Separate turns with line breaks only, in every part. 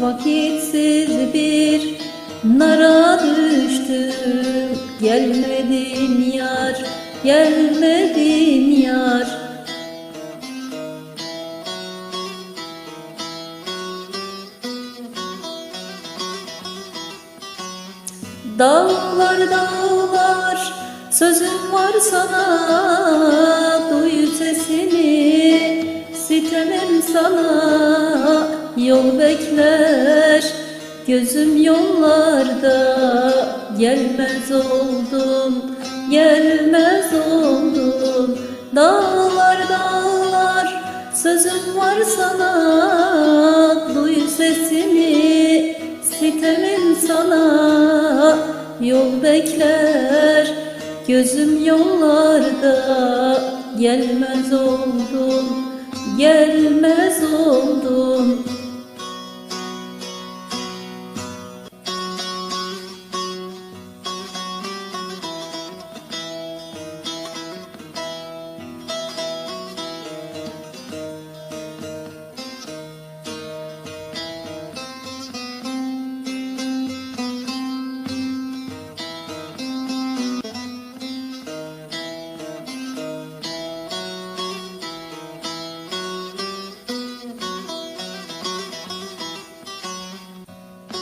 Vakitsiz bir nara düştüm. Gelmedin yar, gelmedin yar. Dağlar dağlar sözüm var sana. Duy sesini sitemem sana. Yol bekler gözüm yollarda Gelmez oldum gelmez oldum. Dağlar dağlar sözüm var sana. Duy sesini sitemim sana. Yol bekler gözüm yollarda. Gelmez oldum gelmez oldum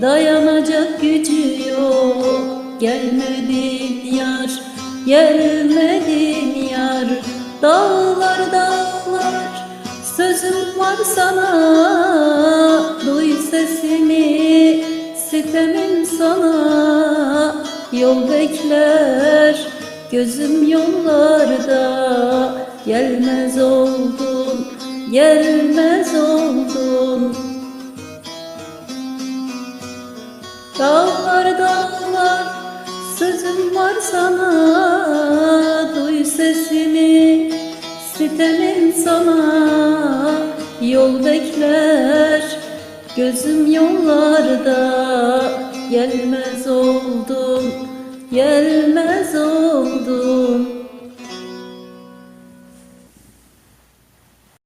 dayanacak gücü yok. Gelmedin yar, gelmedin yar. Dağlar dağlar sözüm var sana. Duy sesimi sitemim sana. Yol bekler gözüm yollarda. Gelmez oldun, gelmez oldun sana Duy sesimi. Sitemim sana Yol bekler. Gözüm yollarda Gelmez oldum gelmez oldum